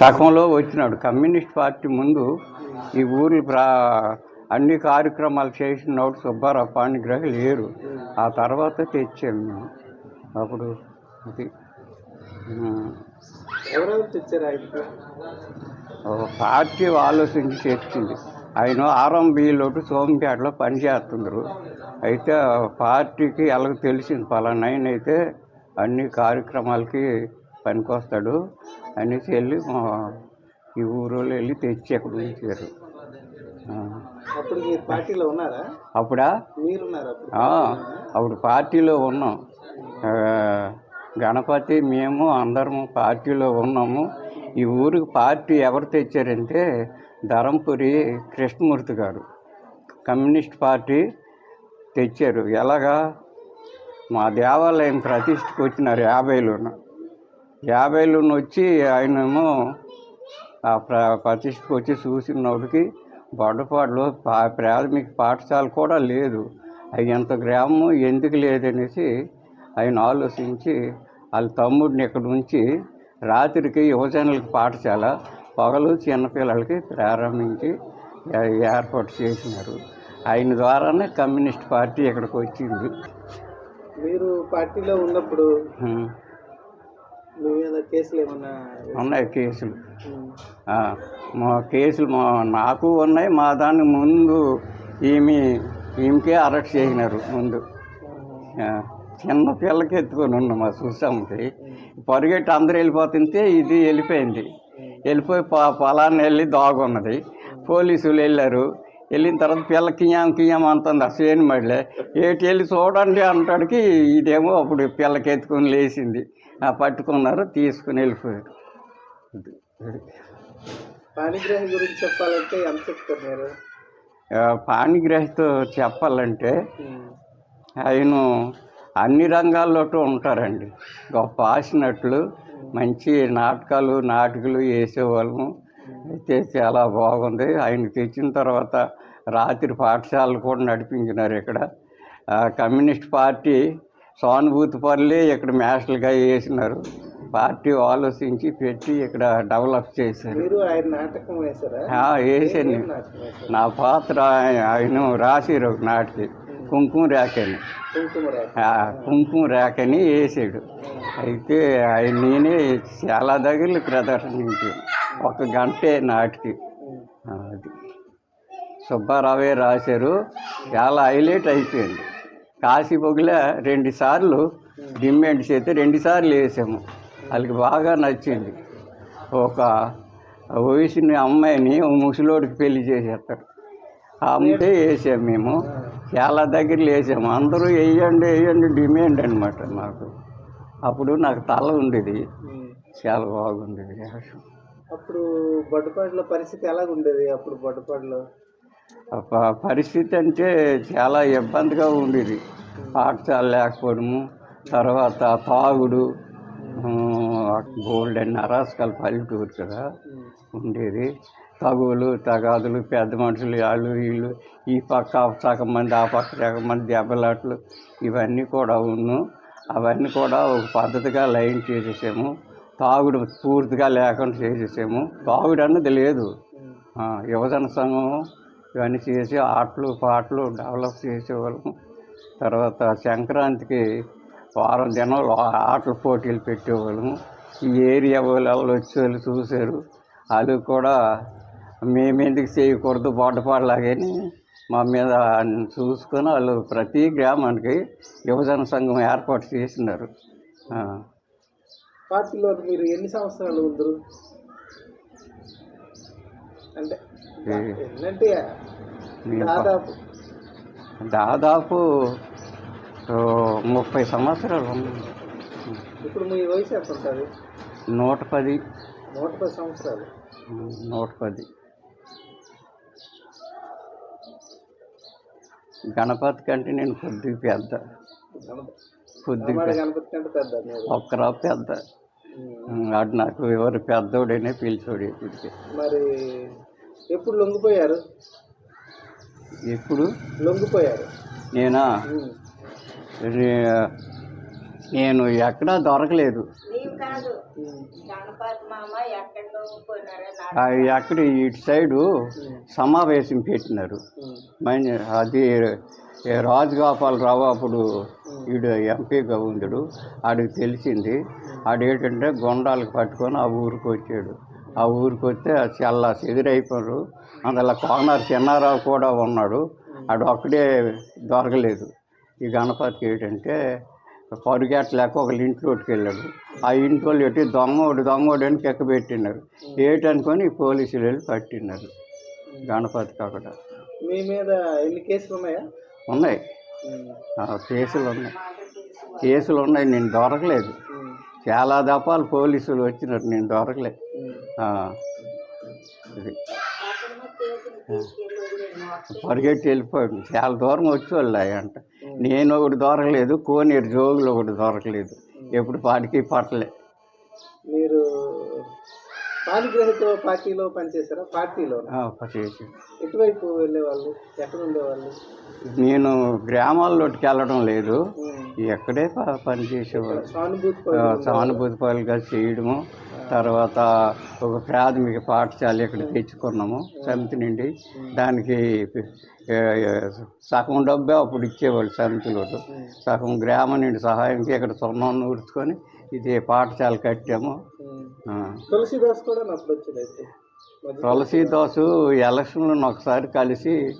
సగంలో వచ్చినాడు. Communist party ముందు ఈ ఊర్లు ప్రా అన్ని కార్యక్రమాలు చేసినప్పుడు సుబ్బారావు పాణిగ్రహి లేరు. ఆ తర్వాత తెచ్చాము మేము అప్పుడు అది పార్టీ ఆలోచించి తెచ్చింది. ఆయన ఆర్ఎంబీలోటు సోమపేటలో పనిచేస్తుండ్రు అయితే పార్టీకి ఎలాగో తెలిసింది పలానా ఆయన అయితే అన్ని కార్యక్రమాలకి పనికొస్తాడు. అనేసి వెళ్ళి మా ఈ ఊరోళ్ళు వెళ్ళి తెచ్చి అక్కడ ఉంచారు. ఆ. అప్పుడు మీరు పార్టీలో ఉన్నారా? అప్పుడా? మీరున్నారు అప్పుడు? పార్టీలో ఉన్నాం. గణపతి మేము అందరము పార్టీలో ఉన్నాము. ఈ ఊరికి పార్టీ ఎవరు తెచ్చారంటే ధరంపురి కృష్ణమూర్తి గారు. కమ్యూనిస్ట్ పార్టీ తెచ్చారు. ఎలాగా? మా దేవాలయం ప్రతిష్టకు వచ్చినారు యాభైలోన యాభైలోన వచ్చి ఆయనేమో ఆ ప్ర ప్రతిష్టకు వచ్చి చూసినోడికి బొడ్డపాడులో పా ప్రాథమిక పాఠశాల కూడా లేదు. అవి ఎంత గ్రామం ఎందుకు లేదనేసి ఆయన ఆలోచించి వాళ్ళ తమ్ముడిని ఇక్కడ ఉంచి రాత్రికి యువజనులకి పాఠశాల పగలు చిన్నపిల్లలకి ప్రారంభించి ఏర్పాటు చేసినారు. ఆయన ద్వారానే కమ్యూనిస్ట్ పార్టీ ఇక్కడికి వచ్చింది. మీరు పార్టీలో ఉన్నప్పుడు ఉం. మీ మీద కేసులు ఏమన్నా ఉన్నాయి కేసులు. మా కేసులు మా నాకు ఉన్నాయి మా దాని ముందు ఈమె ఈమెకే అరెస్ట్ చేసినారు ముందు. చిన్న పిల్లకి ఎత్తుకొని ఉన్నాం మా సుసమ్మకి పరిగెట్టి అందరూ వెళ్ళిపోతుంటే ఇది వెళ్ళిపోయింది. వెళ్ళిపోయి పొలాన్ని వెళ్ళి దాగున్నది. పోలీసులు వెళ్ళారు. వెళ్ళిన తర్వాత పిల్ల కియాం కియాం అంటుంది ఆ సేను మళ్ళీ ఏటి వెళ్ళి చూడండి అంటాడికి ఇదేమో అప్పుడు పిల్లకి ఎత్తుకొని లేచింది. ఆ, పట్టుకున్నారు తీసుకుని వెళ్ళిపోయారు. పాణిగ్రహం గురించి చెప్పాలంటే ఎంత ఆ, పాణిగ్రహితో చెప్పాలంటే. ఆయన అన్ని రంగాల్లోటూ ఉంటారండి. గొప్ప ఆసినట్లు మంచి నాటకాలు నాటకాలు వేసేవాళ్ళము. అయితే చాలా బాగుంది. ఆయన తెచ్చిన తర్వాత రాత్రి పాఠశాలలు కూడా నడిపించినారు ఇక్కడ. కమ్యూనిస్ట్ పార్టీ సానుభూతి పనులే ఇక్కడ మేషలుగా వేసినారు. పార్టీ ఆలోచించి పెట్టి ఇక్కడ డెవలప్ చేశారు. వేసాను నా పాత్ర ఆయన- రాసిరు ఒక నాటికి. కుంకుమ రేఖని. కుంకుమ రేఖని. వేసాడు. అయితే ఆయన నేనే చాలా దగ్గరలు ప్రదర్శించాను. ఒక గంటే నాటికి. అది. సుబ్బారావే రాశారు. చాలా హైలైట్ అయిపోయింది. కాశీ పొగిల రెండు సార్లు డిమాండ్ చేస్తే రెండు సార్లు వేసాము. వాళ్ళకి బాగా నచ్చింది. ఒక వయసుని అమ్మాయిని ఓ ముసలోడికి పెళ్ళి చేసేస్తారు. ఆ అమ్మాయి వేసాము మేము. చాలా దగ్గరలో వేసాము అందరూ వేయండి వేయండి డిమాండ్ అనమాట నాకు అప్పుడు నాకు తల ఉండేది. చాలా బాగుండేది. అప్పుడు బొడ్డపాడులో పరిస్థితి ఎలాగ ఉండేది అప్పుడు బొడ్డపాడులో పరిస్థితి అంటే చాలా ఇబ్బందిగా ఉండేది. పాఠశాల లేకపోవడము తర్వాత తాగుడు గోల్డ్ అండ్ అరాస్కాల పల్లెటూరు కదా ఉండేది. తగువులు తగాదులు పెద్ద మనుషులు వాళ్ళు వీళ్ళు ఈ పక్క సగం మంది ఆ పక్క సగం మంది దెబ్బలాట్లు ఇవన్నీ కూడా ఉన్ను. అవన్నీ కూడా ఒక పద్ధతిగా లైన్ చేసేసాము. తాగుడు పూర్తిగా లేకుండా చేసేసాము. తాగుడు అన్నది లేదు. యువజన సంఘం ఇవన్నీ చేసి ఆటలు పాటలు డెవలప్ చేసేవాళ్ళము. తర్వాత సంక్రాంతికి వారం దినాలు ఆటల పోటీలు పెట్టేవాళ్ళము. ఈ ఏరియా వాళ్ళు ఎవరు వచ్చేవాళ్ళు చూశారు. వాళ్ళు కూడా మేమెందుకు చేయకూడదు బొడ్డపాడలాగని మా మీద చూసుకొని వాళ్ళు ప్రతి గ్రామానికి యువజన సంఘం ఏర్పాటు చేసినారు. పార్టీలో మీరు ఎన్ని సంవత్సరాలు ఉందరు? అంటే దాదాపు దాదాపు ముప్పై సంవత్సరాలు ఇప్పుడు మీ వయసు ఎంత ఉంటుంది? నూట పది. నూట పది సంవత్సరాలు. నూట పది. గణపతి కంటే నేను కొద్దిగా పెద్ద. కొద్దిగా ఒక్కరా పెద్ద. అటు నాకు ఎవరు పెద్దోడైనా పిలిచోడు ఇప్పటికి. మరి ఎప్పుడు లొంగిపోయారు? ఎప్పుడు? లొంగిపోయారు. నేనా? నేను ఎక్కడా దొరకలేదు. ఎక్కడ ఇటు సైడు సమావేశం పెట్టినారు. అది ఏ రాజగోపాలరావు అప్పుడు ఈడు ఎంపీగా ఉందడు ఆడికి తెలిసింది. ఆడేంటంటే గొండాలకు పట్టుకొని ఆ ఊరికి వచ్చాడు. ఆ ఊరికి వస్తే చాలా ఎదురైపోయారు అందులో కోనర్ చిన్నారావు కూడా ఉన్నాడు. ఆడు ఒక్కడే దొరకలేదు. ఈ గణపతికి ఏంటంటే పరుగెట్టలేక ఒకళ్ళ ఇంట్లోకి వెళ్ళాడు ఆ ఇంట్లో ఎట్టి దొంగోడు దొంగోడు అని కెక్క పెట్టినారు. ఏటనుకొని పోలీసులు వెళ్ళి పట్టినారు. గణపతికి అక్కడ మీ మీద ఎన్ని కేసులు ఉన్నాయా? ఉన్నాయి. కేసులు ఉన్నాయి. కేసులు ఉన్నాయి నేను దొరకలేదు. చాలా దఫాలు పోలీసులు వచ్చినారు నేను దొరకలేదు. ఇది పరిగెట్టి వెళ్ళిపోయాడు. చాలా దూరం వచ్చేవాళ్ళు అంట. నేను ఒకటి దొరకలేదు కోనేరు జోగులు ఒకటి దొరకలేదు. ఎప్పుడు పాటికి పట్టలే. మీరు పాలిగ్రహిత పార్టీలో పనిచేశారా? పార్టీలో చేసి ఎటువైపు వెళ్ళేవాళ్ళు? ఎక్కడ ఉండేవాళ్ళు? నేను గ్రామాల్లోకి వెళ్ళడం లేదు. ఎక్కడే ప- పని చేసేవాళ్ళు సానుభూతి ఆ, సానుభూతి పనులుగా చేయడము. తర్వాత ఒక ప్రాథమిక పాఠశాల ఇక్కడ తెచ్చుకున్నాము సమితి నుండి. దానికి సగం డబ్బే అప్పుడు ఇచ్చేవాళ్ళు సమితిలో. సగం గ్రామం నుండి సహాయంకి ఇక్కడ సున్నం నూర్చుకొని ఇది పాఠశాల కట్టాము. తులసిదాస్ కూడా అప్పుడు వచ్చింది అయితే. మధ్య- తులసీదాసు ఎలక్షన్లో ఒకసారి కలిసి.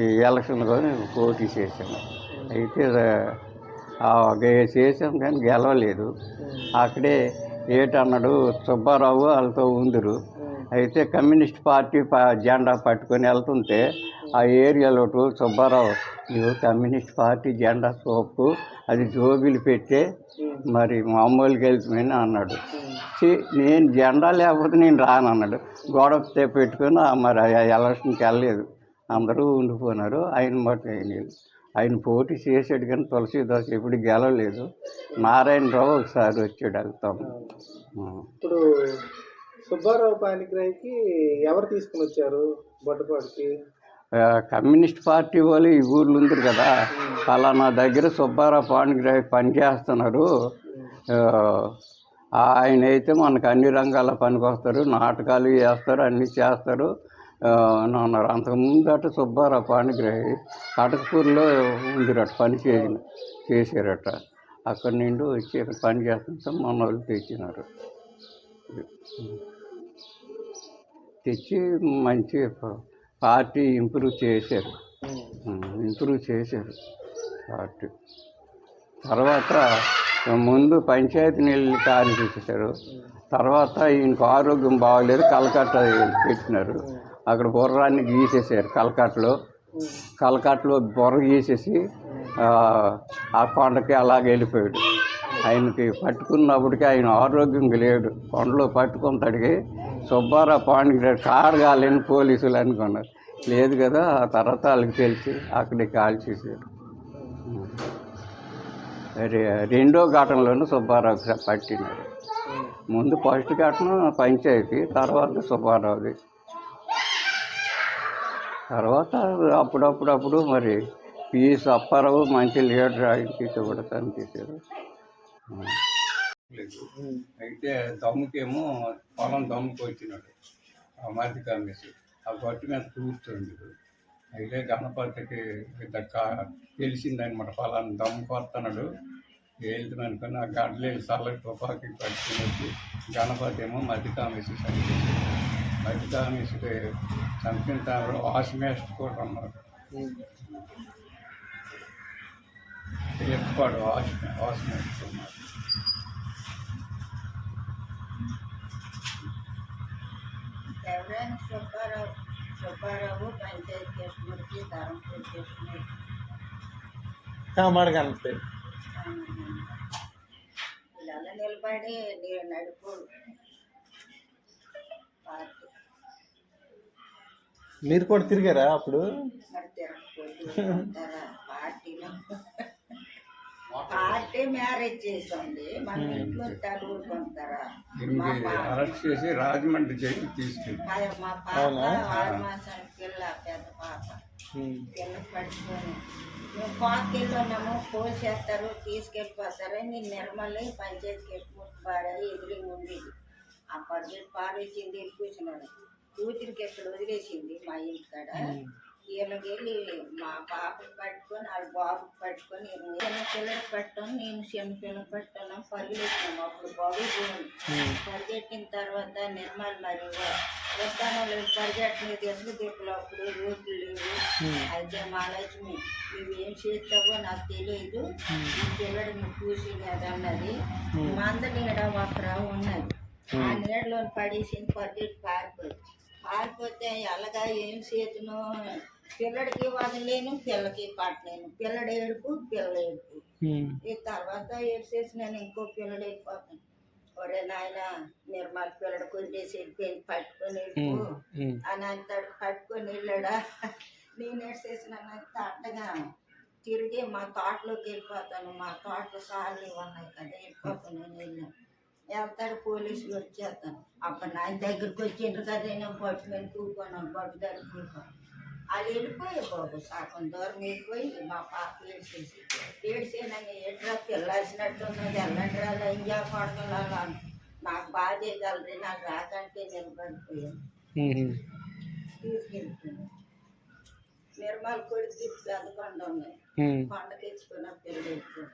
ఈ ఎలక్షన్లో పోటీ చేశాను అయితే చేసాం కానీ గెలవలేదు. అక్కడే ఏటన్నాడు? సుబ్బారావు వాళ్ళతో ఉందిరు. అయితే కమ్యూనిస్ట్ పార్టీ జెండా పట్టుకొని వెళ్తుంటే ఆ ఏరియాలో సుబ్బారావు నువ్వు కమ్యూనిస్ట్ పార్టీ జెండా సోపు అది జోబీలు పెట్టే మరి మామూలుగా వెళ్తామని అన్నాడు. నేను జెండా లేకపోతే నేను రాను అన్నాడు. గోడ తే- పెట్టుకొని మరి ఆ ఎలక్షన్కి వెళ్ళలేదు. అందరూ ఉండిపోయినారు. ఆయన బట్టి ఆయన పోటీ చేసాడు కానీ తులసీదాస్ ఎప్పుడు గెలవలేదు. నారాయణరావు ఒకసారి వచ్చాడు వెళ్తాము. ఇప్పుడు సుబ్బారావు పానిగ్రహికి ఎవరు తీసుకుని వచ్చారు బొడ్డపాడికి? ఆ, కమ్యూనిస్ట్ పార్టీ వాళ్ళు ఈ ఊర్లో ఉంది కదా. ఫలానా దగ్గర సుబ్బారావు పాండుగ్రహి పనిచేస్తున్నారు ఆయన అయితే మనకు అన్ని రంగాల పనికి వస్తారు నాటకాలు చేస్తారు అన్నీ చేస్తారు. అన్నారు అంతకుముందు అట సుబ్బారావు పాణిగ్రహి కటకపూర్లో ఉందిరట పని చేసిన చేశారట. అక్కడి నుండి వచ్చి ఇక్కడ పని చేస్తుంటే మన వాళ్ళు తెచ్చినారు. తెచ్చి మంచి పార్టీ ఇంప్రూవ్ చేశారు. ఇంప్రూవ్ చేశారు పార్టీ. తర్వాత ముందు పంచాయతీ నీళ్ళు కాని చేసేసారు తర్వాత ఈయనకు ఆరోగ్యం బాగలేదు కలకట్ట పెట్టినారు. అక్కడ బుర్రాన్ని గీసేసారు కలకట్టలో కలకట్టలో బుర్ర గీసేసి ఆ, కొండకి అలాగే వెళ్ళిపోయాడు. ఆయనకి పట్టుకున్నప్పటికీ ఆయన ఆరోగ్యం లేడు కొండలో పట్టుకున్నప్పటికీ సుబ్బారావు పాండిగారు కారు కాలేని పోలీసులు అనుకున్నారు. లేదు కదా ఆ తర్వాత వాళ్ళకి తెలిసి అక్కడే కాల్ చేశారు రెండో ఘటనలోనూ సుబ్బారావు పట్టినారు ముందు ఫస్ట్ ఘటన పంచాయతీ తర్వాత సుబ్బారావుది. తర్వాత అప్పుడప్పుడప్పుడు మరి పిఎస్ అప్పారావు మంచి లీడర్ ఆయనకి కూడా కనిపించారు అయితే దమ్ముకేమో పొలం దమ్ముకు వచ్చినాడు ఆ మధ్య కాంగ్రెస్. ఆ గట్టు మీద కూర్చుంది అయితే గణపతికి కా- తెలిసిందనమాట ఫలానా దమ్ము వస్తున్నాడు వెళ్తున్నాను అనుకుని ఆ గడ్డలేని చల్లటి తుపాకీ పట్టుకుని వచ్చి గణపతి ఏమో మధ్య కాంగ్రెస్ చనిపోయింది మధ్య కాంగ్రెస్ చంపిన తర్వాత వాష్ మేస్ట్ కూడా ఉన్నారు ఎప్పుడు వాష్ వాష్ మేస్ట్ ఉన్నారు ఎవరైనా సుబ్బారావు సుబ్బారావు పంచాయతీ కృష్ణమూర్తి ధర్మపూర్ మీరు కూడా తిరిగారా అప్పుడు? పార్టీలో పార్టీ మ్యారేజ్ చేసింది మన ఇంట్లో పాప అరెస్ట్ చేసి రాజమండ్రి జైలుకి తీసుకెళ్ళి. మా- పాప ఆరు మాసాల పిల్ల పెద్ద పాప. ఉమ్. పిల్లలు పట్టుకొని మేము కోతకెళ్ళి ఉన్నాము పోల్ చేస్తారు తీసుకెళ్ళిపోతారు నేను నిర్మల్లి పంచాయతీకి ముట్టుబాడ ఎదురుగా ఉండేది. ఆ పడిగెట్టి పారేసింది వెళ్ళి కూర్చున్నాడు కూతురికి ఎక్కడ వదిలేసింది మా ఇంటికాడ. వెళ్ళి మా పాపకి పట్టుకొని వాళ్ళ బాబుకి పట్టుకొని చిన్న పిల్లలకు పట్టుకొని నేను చిన్న పిల్లలకు పట్టుకున్నాం పరిగెట్టినాము అప్పుడు బాబు పరిగెట్టిన తర్వాత నిర్మల్ మరి వస్తాను పరిగెట్టినది ఎసుగు దిక్కులు అప్పుడు రోడ్లు లేవు. అయితే మా లక్ష్మి ఇవి ఏం చేస్తావో నాకు తెలియదు. ఈ పిల్లడిని చూసి అన్నది. మంద నీడ అక్కడ ఉన్నది. ఆ నీడలో పడేసి పరిగెట్టి పారిపోయి పారిపోతే అలాగా ఏం చేతును? పిల్లడికి వదలేను పిల్లకి పట్టలేను పిల్లడు ఏడుపు పిల్ల ఏడుపు. ఈ తర్వాత ఏడ్చేసి నేను ఇంకో పిల్లడు వెళ్ళిపోతాను ఒరే నాయన నిర్మల్ పిల్లడు కొట్టేసి వెళ్ళిపోయింది పట్టుకొని వెళ్ళిపో. అని అంతాడు పట్టుకొని వెళ్ళాడా? నేను ఏడ్చేసినానంత అట్టగా తిరిగి మా తోటలోకి వెళ్ళిపోతాను. మా తోటలో సార్లు ఉన్నాయి కదా వెళ్ళిపోతాను నేను. వెళ్ళాను వెళ్తాడు పోలీసులు వచ్చేస్తాను అప్పుడు నా దగ్గరికి వచ్చిండ్రు కదా నేను బొట్టు మీద కూకున్నాను బొట్టు దగ్గర కూకున్నాను వాళ్ళు వెళ్ళిపోయి బాబు సగం దూరం వెళ్ళిపోయి మా పాప ఏడ్చేసి ఏడ్చేనని ఎట్లా పిల్లాల్సినట్టు ఉన్నది వెళ్ళండి రా ఇంజా కొడగలరా నాకు బాగా చేయగలరు నాకు రాకంటే నిలబడిపోయాను ఉమ్. తీసుకెళ్తున్నాను నిర్మల్ కొడుకు చదువుకుండా ఉన్నాయి ఉమ్. కొండకి ఇచ్చుకున్న పిల్లలు